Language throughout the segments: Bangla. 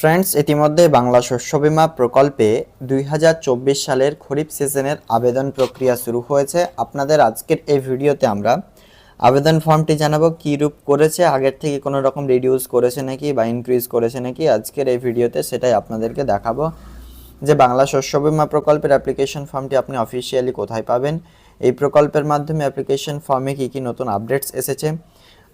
ফ্রেন্ডস, ইতিমধ্যে বাংলা শস্য বীমা প্রকল্পে দুই হাজার চব্বিশ সালের খরিফ সিজনের আবেদন প্রক্রিয়া শুরু হয়েছে। আপনাদের আজকের এই ভিডিওতে আমরা আবেদন ফর্মটি জানাব কী রূপ করেছে, আগের থেকে কোনো রকম রিডিউস করেছে নাকি বা ইনক্রিজ করেছে নাকি আজকের এই ভিডিওতে সেটাই আপনাদেরকে দেখাবো। যে বাংলা শস্য বীমা প্রকল্পের অ্যাপ্লিকেশন ফর্মটি আপনি অফিসিয়ালি কোথায় পাবেন, এই প্রকল্পের মাধ্যমে অ্যাপ্লিকেশন ফর্মে কী কী নতুন আপডেটস এসেছে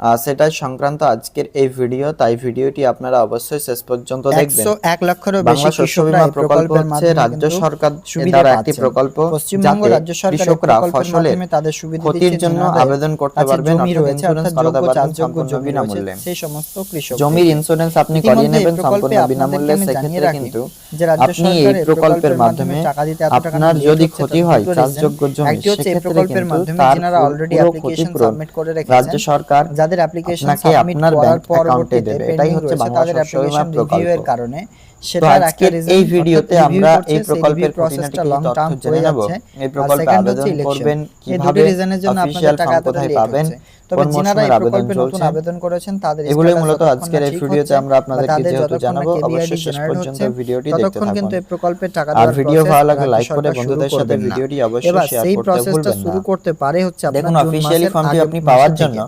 আহ, সেটা সংক্রান্ত আজকের এই ভিডিও। তাই ভিডিওটি আপনারা অবশ্যই শেষ পর্যন্ত দেখবেন। একশো এক লক্ষেরও বেশি শস্য বীমা প্রকল্প হচ্ছে রাজ্য সরকার দ্বারা একটি প্রকল্প পশ্চিমবঙ্গ রাজ্য কৃষকরা প্রকল্পের ফসলে মাধ্যমে তাদের সুবিধা ক্ষতির জন্য আবেদন করতে পারবেন সেই সমস্ত কৃষক জমির ইন্স্যুরেন্স আপনি করিয়ে নেবেন সম্পূর্ণ বিনামূল্যে সেক্ষেত্রে কিন্তু আপনি এই প্রকল্পের মাধ্যমে টাকা দিতে আপনার যদি ক্ষতি হয় চাষযোগ্য জমি সেক্ষেত্রে কিন্তু তার পুরো অলরেডি অ্যাপ্লিকেশন ক্ষতিপূরণ সাবমিট করে রাজ্য সরকার যাদের অ্যাপ্লিকেশন সাবমিট করার পর অ্যাকাউন্টে পরবর্তীতে দেবে এটাই হচ্ছে তাদের অ্যাপ্লিকেশন রিভিউ এর কারণে সেটা আজকের এই ভিডিওতে আমরা এই প্রকল্পের long তথ্য term জেনে যাচ্ছে। এই প্রকল্পে আবেদন করবেন করবেন এই দুটো কীভাবে reason-এর জন্য আপনাদের টাকা কোথায় পাবেন। তবে যারা এই প্রকল্পে নতুন আবেদন করেছেন তাদের এগুলোই মূলত আজকের এই ভিডিওতে আমরা আপনাদেরকে যেহেতু জানাব অবশ্যই শেষ পর্যন্ত ভিডিওটি দেখতে ততক্ষণ থাকুন। কিন্তু এই প্রকল্পের টাকা আর ভিডিও ভালো রাজ্য লাইক করে বন্ধুদের সাথে না। ভিডিওটি অবশ্যই শেয়ার করতে প্রসেসটা শুরু করতে পারে হচ্ছে আপনার দেখুন মাসের ফর্মটি আপনি পাওয়ার জন্য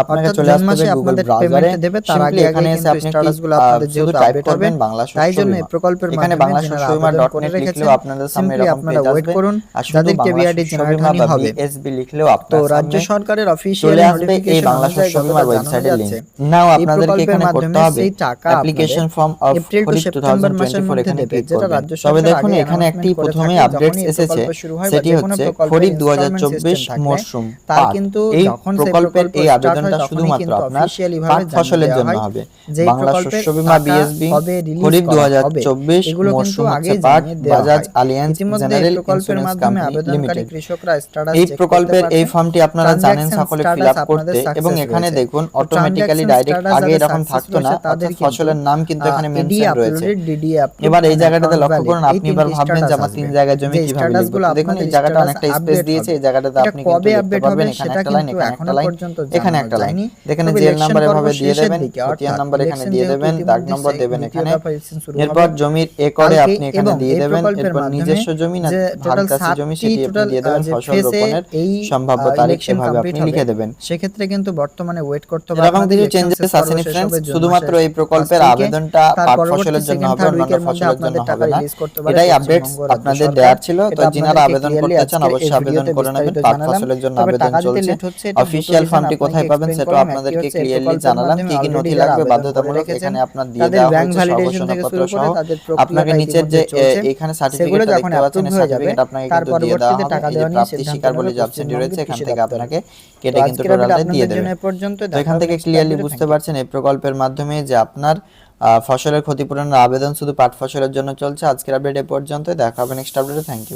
আপনাকে চলে আসতে হবে গুগল ব্রাউজারে দেবে তার আগে এখানে এসে আপনি স্ট্যাটাসগুলো আপনাদের যেহেতু টাইপ করবেন বাংলা তাই জন্য এই প্রকল্পের এখানে বাংলা শস্য ডট নেট লিখলেও আপনাদের সামনে এরকম আপনারা পেজ আসবে করুন, আর শুধু যাদের বাংলা KVID শস্য বীমা জেনারেটরই বা হবে। বিএসবি লিখলেও তো রাজ্য সরকারের অফিসিয়াল আসবে এই বাংলা শস্য বীমার ওয়েবসাইটের লিংক নাও আপনাদেরকে এখানে করতে হবে অ্যাপ্লিকেশন ফর্ম অফ মাসের 2024 মধ্যে এখানে ক্লিক করবেন। তবে দেখুন এখানে একটি প্রথমে আপডেটস এসেছে সেটি হচ্ছে খরিফ 2024 থাকলে, মরশুম তার কিন্তু এই প্রকল্পের এই আবেদনটা শুধুমাত্র আপনার পাট ফসলের জন্য হবে। বাংলা শস্য বীমা বিএসবি খরিফ 2024 এগুলো কিন্তু মরশুম হচ্ছে পাট বাজাজ। আলিয়ান্স জেনারেল প্রকল্পের ইন্স্যুরেন্স মাধ্যমে কোম্পানি আবেদনকারী লিমিটেড। এই প্রকল্পের এই ফর্মটি আপনারা জানেন সকলে ফিল আপ করতে এবং এখানে দেখুন অটোমেটিক্যালি ডাইরেক্ট আগে এরকম থাকতো না তাদের অর্থাৎ ফসলের নাম কিন্তু এখানে মেনশন রয়েছে। এবার এই জায়গাটাতে লক্ষ্য করুন আপনি এবার ভাববেন যে আমার তিন জায়গায় জমি কীভাবে লিখব দেখুন এই জায়গাটা অনেকটা স্পেস দিয়েছে এই জায়গাটাতে আপনি কিন্তু লিখতে পারবেন হবে এখানে সেটা একটা লাইন এখানে একটা লাইন এখানে একটা লাইন। এখানে জেল নাম্বার এভাবে দিয়ে দেবেন খতিয়ান নাম্বার এখানে দিয়ে দেবেন দাগ নম্বর দেবেন এখানে। এরপর জমির একরে আপনি এখানে দিয়ে দেবেন এরপর নিজস্ব জমি না ধান জমি সেটি আপনি দিয়ে দেবেন ফসল রোপণের সম্ভাব্য তারিখ এভাবে আপনি লিখে দেবেন সেক্ষেত্রে কিন্তু বর্তমানে ওয়েট করতে হবে আপনাদের কিছু চেঞ্জেস আসেনি জুন শুধুমাত্র এই প্রকল্পের আবেদনটা পাট ফসলের জন্য হবে অন্যান্য ফসলের জন্য হবে না এটাই আপডেটস আপনাদের। দেওয়ার ছিল তো আপনাদেরকে আবেদন করতে চান অবশ্যই আবেদন করে নেবেন পাট ফসলের জন্য আবেদন চলছে reason ফর্মটি কোথায় পাবেন সেটা আপনাদেরকে হচ্ছে এই ক্লিয়ারলি জানালাম কি কি নথি লাগবে বাধ্যতামূলক এখানে আপনার দিয়ে দেওয়া হয়েছে সর্বসনপত্র থেকে শুরু করে তাদের আপনাকে নিচের যে এখানে যখন দেখতে পাচ্ছেন হয়ে সার্টিফিকেট আপনাকে কিন্তু দিয়ে দেওয়া হবে টাকা এই যে দেওয়া নিয়ে সিদ্ধান্ত স্বীকার বলে যে অপশনটি রয়েছে এখান থেকে। আপনাকে কেটে কিন্তু আজকের update দিয়ে দেবে। পর্যন্ত। এখান থেকে ক্লিয়ারলি বুঝতে পারছেন এই প্রকল্পের মাধ্যমে যে আপনার আহ, ফসলের ক্ষতিপূরণের আবেদন শুধু পাট ফসলের জন্য চলছে। আজকের আপডেট এ পর্যন্ত দেখা হবে নেক্সট আপডেটে থ্যাংক ইউ